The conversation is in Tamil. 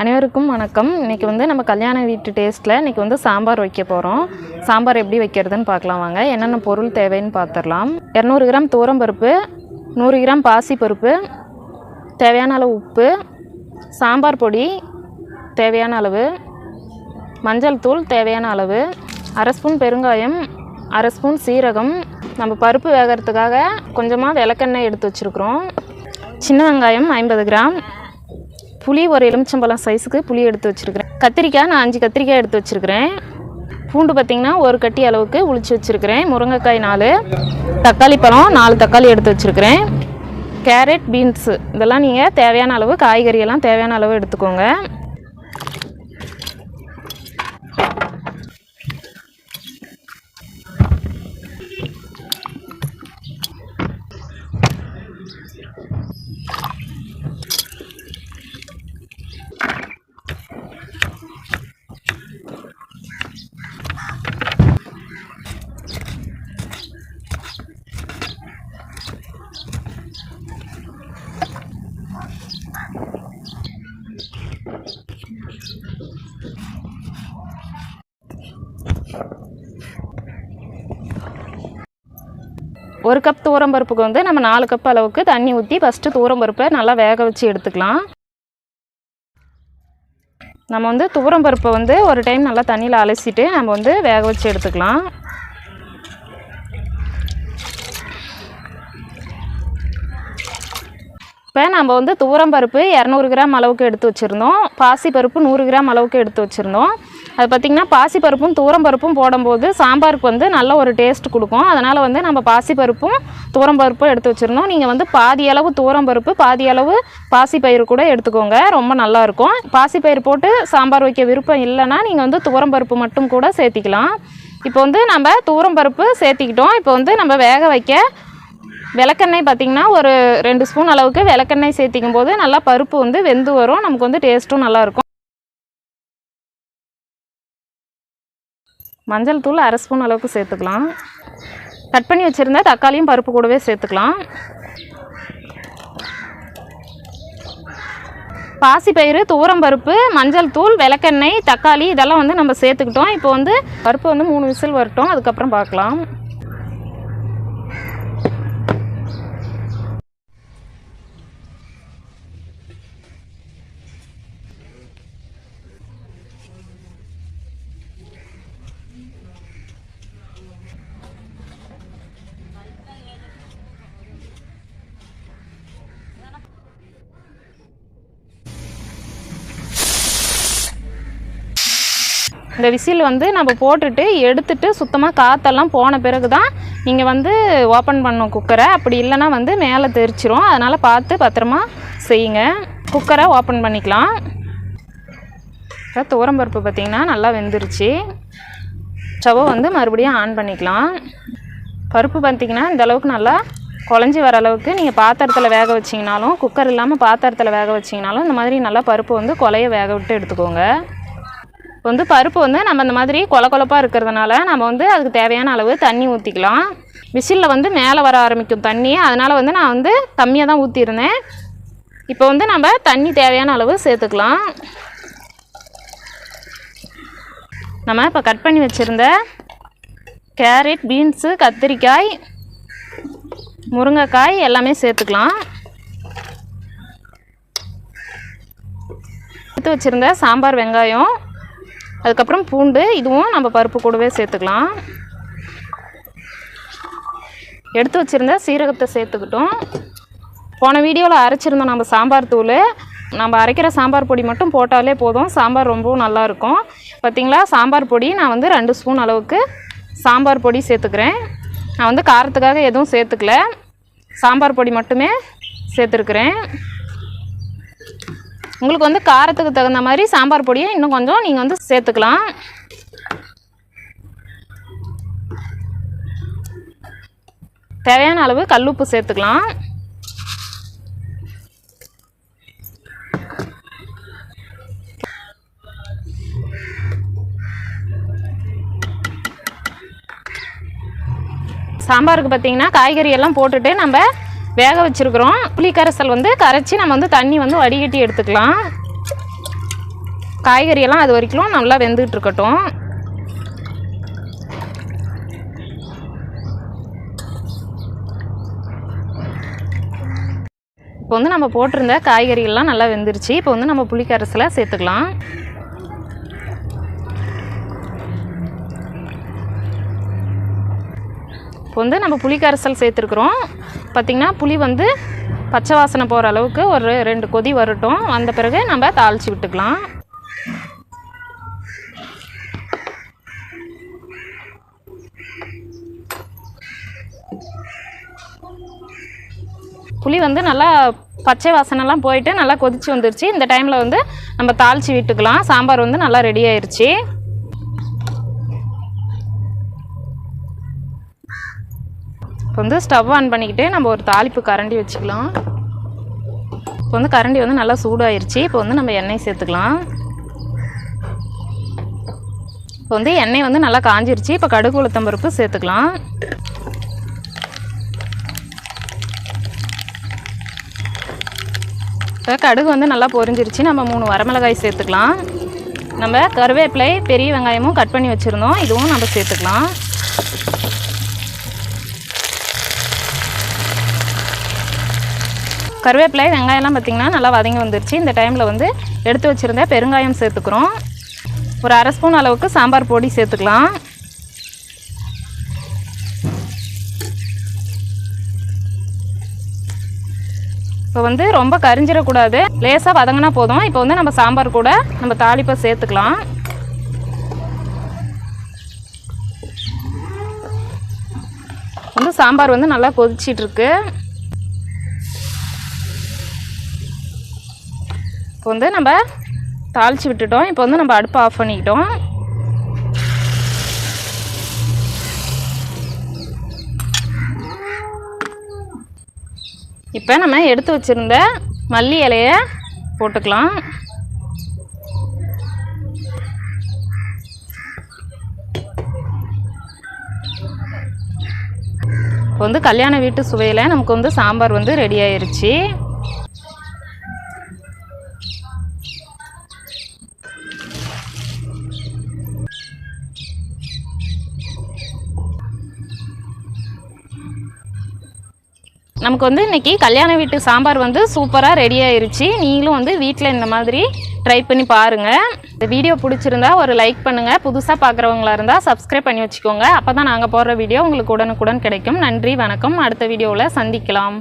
அனைவருக்கும் வணக்கம். இன்றைக்கி வந்து நம்ம கல்யாண வீட்டு டேஸ்ட்டில் இன்றைக்கி வந்து சாம்பார் வைக்க போகிறோம் சாம்பார் எப்படி வைக்கிறதுன்னு பார்க்கலாம் வாங்க. என்னென்ன பொருள் தேவைன்னு பார்த்துடலாம். இரநூறு கிராம் பருப்பு நூறு கிராம் பாசிப்பருப்பு தேவையான அளவு உப்பு சாம்பார் பொடி தேவையான அளவு மஞ்சள் தூள் தேவையான அளவு அரை ஸ்பூன் பெருங்காயம் அரை ஸ்பூன் சீரகம். நம்ம பருப்பு வேகிறதுக்காக கொஞ்சமாக விளக்கெண்ணெய் எடுத்து வச்சுருக்குறோம். சின்ன வெங்காயம் ஐம்பது கிராம் புளி ஒரு எலுமிச்சம்பழம் சைஸுக்கு புளி எடுத்து வச்சுருக்கிறேன். கத்திரிக்காய் நான் அஞ்சு கத்திரிக்காய் எடுத்து வச்சுருக்கிறேன். பூண்டு பார்த்திங்கன்னா ஒரு கட்டி அளவுக்கு உளிச்சு வச்சுருக்கிறேன். முருங்கைக்காய் நாலு தக்காளி பழம் நாலு தக்காளி எடுத்து வச்சுருக்கிறேன். கேரட் பீன்ஸு இதெல்லாம் நீங்கள் தேவையான அளவு காய்கறியெல்லாம் தேவையான அளவு எடுத்துக்கோங்க. ஒரு கப் தூரம் பருப்புக்கு வந்து நம்ம நாலு கப் அளவுக்கு தண்ணி ஊற்றி ஃபஸ்ட்டு பருப்பை நல்லா வேக வச்சு எடுத்துக்கலாம். நம்ம வந்து தூரம் பருப்பை வந்து ஒரு டைம் நல்லா தண்ணியில் அலசிட்டு நம்ம வந்து வேக வச்சு எடுத்துக்கலாம். இப்போ நம்ம வந்து தூரம் பருப்பு இரநூறு கிராம் அளவுக்கு எடுத்து வச்சுருந்தோம். பாசிப்பருப்பு நூறு கிராம் அளவுக்கு எடுத்து வச்சுருந்தோம். அது பார்த்திங்கன்னா பாசிப்பருப்பும் பருப்பும் போடும்போது சாம்பாருக்கு வந்து நல்ல ஒரு டேஸ்ட் கொடுக்கும். அதனால் வந்து நம்ம பாசிப்பருப்பும் பருப்பும் எடுத்து வச்சுருந்தோம் நீங்கள் வந்து பாதி அளவு பருப்பு பாதி அளவு பாசிப்பயிறு கூட எடுத்துக்கோங்க. ரொம்ப நல்லாயிருக்கும் பாசிப்பயிறு போட்டு சாம்பார் வைக்க விருப்பம் இல்லைன்னா நீங்கள் வந்து பருப்பு மட்டும் கூட சேர்த்திக்கலாம். இப்போ வந்து நம்ம பருப்பு சேர்த்திக்கிட்டோம். இப்போ வந்து நம்ம வேக வைக்க விளக்கெண்ணெய் பார்த்திங்கன்னா ஒரு ரெண்டு ஸ்பூன் அளவுக்கு விளக்கெண்ணெய் சேர்த்திக்கும் போது நல்லா பருப்பு வந்து வெந்து வரும். நமக்கு வந்து டேஸ்ட்டும் நல்லாயிருக்கும் மஞ்சள் தூள் அரை ஸ்பூன் அளவுக்கு சேர்த்துக்கலாம். கட் பண்ணி வச்சுருந்தா தக்காளியும் பருப்பு கூடவே சேர்த்துக்கலாம். பாசிப்பயிறு பருப்பு மஞ்சள் தூள் விளக்கெண்ணெய் தக்காளி இதெல்லாம் வந்து நம்ம சேர்த்துக்கிட்டோம். இப்போ வந்து பருப்பு வந்து மூணு விசில் வரட்டும். அதுக்கப்புறம் பார்க்கலாம். இந்த விசில் வந்து நம்ம போட்டுட்டு எடுத்துட்டு சுத்தமாக காற்றெல்லாம் போன பிறகு தான் நீங்கள் வந்து ஓப்பன் பண்ணும் குக்கரை. அப்படி இல்லைன்னா வந்து மேலே தெரிச்சிரும். அதனால் பார்த்து பத்திரமா செய்யுங்க. குக்கரை ஓப்பன் பண்ணிக்கலாம். துவரம்பருப்பு பார்த்திங்கன்னா நல்லா வெந்துருச்சு. ஸ்டவ்வை வந்து மறுபடியும் ஆன் பண்ணிக்கலாம். பருப்பு பார்த்திங்கன்னா இந்த அளவுக்கு நல்லா குழஞ்சி வர அளவுக்கு நீங்கள் பாத்திரத்தில் வேக வச்சிங்கனாலும் குக்கர் இல்லாமல் பாத்திரத்தில் வேக வச்சிங்கனாலும் இந்த மாதிரி நல்லா பருப்பு வந்து கொலையை வேக விட்டு எடுத்துக்கோங்க. இப்போ வந்து பருப்பு வந்து நம்ம இந்த மாதிரி கொல கொலப்பாக இருக்கிறதுனால நம்ம வந்து அதுக்கு தேவையான அளவு தண்ணி ஊற்றிக்கலாம் விசிலில் வந்து மேலே வர ஆரம்பிக்கும் தண்ணி அதனால் வந்து நான் வந்து கம்மியாக தான் ஊற்றிருந்தேன் இப்போ வந்து நம்ம தண்ணி தேவையான அளவு சேர்த்துக்கலாம். நம்ம இப்போ கட் பண்ணி வச்சுருந்த கேரட் பீன்ஸு கத்திரிக்காய் முருங்கைக்காய் எல்லாமே சேர்த்துக்கலாம். எடுத்து வச்சுருந்த சாம்பார் வெங்காயம். அதுக்கப்புறம் பூண்டு இதுவும் நம்ம பருப்பு கூடவே சேர்த்துக்கலாம். எடுத்து வச்சுருந்தா சீரகத்தை சேர்த்துக்கிட்டோம். போன வீடியோவில் அரைச்சிருந்தோம் நம்ம சாம்பார் தூள் நம்ம அரைக்கிற சாம்பார் பொடி மட்டும் போட்டாலே போதும். சாம்பார் ரொம்பவும் நல்லாயிருக்கும் பார்த்திங்களா சாம்பார் பொடி நான் வந்து ரெண்டு ஸ்பூன் அளவுக்கு சாம்பார் பொடி சேர்த்துக்கிறேன். நான் வந்து காரத்துக்காக எதுவும் சேர்த்துக்கல. சாம்பார் பொடி மட்டுமே சேர்த்துருக்குறேன். உங்களுக்கு வந்து காரத்துக்கு தகுந்த மாதிரி சாம்பார் பொடியை இன்னும் கொஞ்சம் நீங்கள் வந்து சேர்த்துக்கலாம். தேவையான அளவு கல்லுப்பு சேர்த்துக்கலாம். சாம்பாருக்கு பார்த்தீங்கன்னா காய்கறி எல்லாம் போட்டுட்டு நம்ம வேக வச்சுருக்குறோம். புளி கரைசல் வந்து கரைச்சி நம்ம வந்து தண்ணி வந்து வடிகட்டி எடுத்துக்கலாம். காய்கறியெல்லாம் அது வரைக்கும் நல்லா வெந்துக்கிட்டு இருக்கட்டும். இப்போ வந்து நம்ம போட்டிருந்த காய்கறிகள்லாம் நல்லா வெந்துருச்சு. இப்போ வந்து நம்ம புளிக்கரசில் சேர்த்துக்கலாம். இப்போ வந்து நம்ம புளிக்கரசல் சேர்த்துருக்குறோம். பார்த்திங்கன்னா புளி வந்து பச்சை வாசனை போகிற அளவுக்கு ஒரு ரெண்டு கொதி வரட்டும். வந்த பிறகு நம்ம தாளித்து விட்டுக்கலாம். புளி வந்து நல்லா பச்சை வாசனைலாம் போயிட்டு நல்லா கொதிச்சு வந்துருச்சு. இந்த டைமில் வந்து நம்ம தாளித்து விட்டுக்கலாம். சாம்பார் வந்து நல்லா ரெடி ஆயிடுச்சு இப்போ வந்து ஸ்டவ் ஆன் பண்ணிக்கிட்டு நம்ம ஒரு தாளிப்பு கரண்டி வச்சுக்கலாம். இப்போ வந்து கரண்டி வந்து நல்லா சூடாயிருச்சு. இப்போ வந்து நம்ம எண்ணெய் சேர்த்துக்கலாம். இப்போ வந்து எண்ணெய் வந்து நல்லா காஞ்சிருச்சு. இப்போ கடுகு உளுத்தம்பருப்பு சேர்த்துக்கலாம். இப்போ கடுகு வந்து நல்லா பொரிஞ்சிருச்சு. நம்ம மூணு வரமிளகாய் சேர்த்துக்கலாம். நம்ம கருவேப்பிலை பெரிய வெங்காயமும் கட் பண்ணி வச்சுருந்தோம். இதுவும் நம்ம சேர்த்துக்கலாம். கருவேப்பிலை வெங்காயம்லாம் பார்த்திங்கன்னா நல்லா வதங்கி வந்துருச்சு. இந்த டைமில் வந்து எடுத்து வச்சுருந்த பெருங்காயம் சேர்த்துக்கிறோம். ஒரு அரை ஸ்பூன் அளவுக்கு சாம்பார் பொடி சேர்த்துக்கலாம். இப்போ வந்து ரொம்ப கரிஞ்சிடக்கூடாது. லேசாக வதங்கினா போதும். இப்போ வந்து நம்ம சாம்பார் கூட நம்ம தாளிப்பை சேர்த்துக்கலாம். வந்து சாம்பார் வந்து நல்லா கொதிச்சிட்ருக்கு இப்போ வந்து நம்ம தாளித்து விட்டுட்டோம். இப்போ வந்து நம்ம அடுப்பை ஆஃப் பண்ணிக்கிட்டோம். இப்போ நம்ம எடுத்து வச்சுருந்த மல்லி இலையை போட்டுக்கலாம். இப்போ வந்து கல்யாண வீட்டு சுவையில் நமக்கு வந்து சாம்பார் வந்து ரெடி ஆயிடுச்சு நமக்கு வந்து இன்றைக்கி கல்யாண வீட்டு சாம்பார் வந்து சூப்பராக ரெடி ஆயிருச்சு. நீங்களும் வந்து வீட்டில் இந்த மாதிரி ட்ரை பண்ணி பாருங்கள் இந்த வீடியோ பிடிச்சிருந்தா ஒரு லைக் பண்ணுங்கள் புதுசாக பார்க்குறவங்களா இருந்தால் சப்ஸ்கிரைப் பண்ணி வச்சுக்கோங்க. அப்போ தான் நாங்கள் போடுற வீடியோ உங்களுக்கு உடனுக்குடன் கிடைக்கும். நன்றி வணக்கம். அடுத்த வீடியோவில் சந்திக்கலாம்.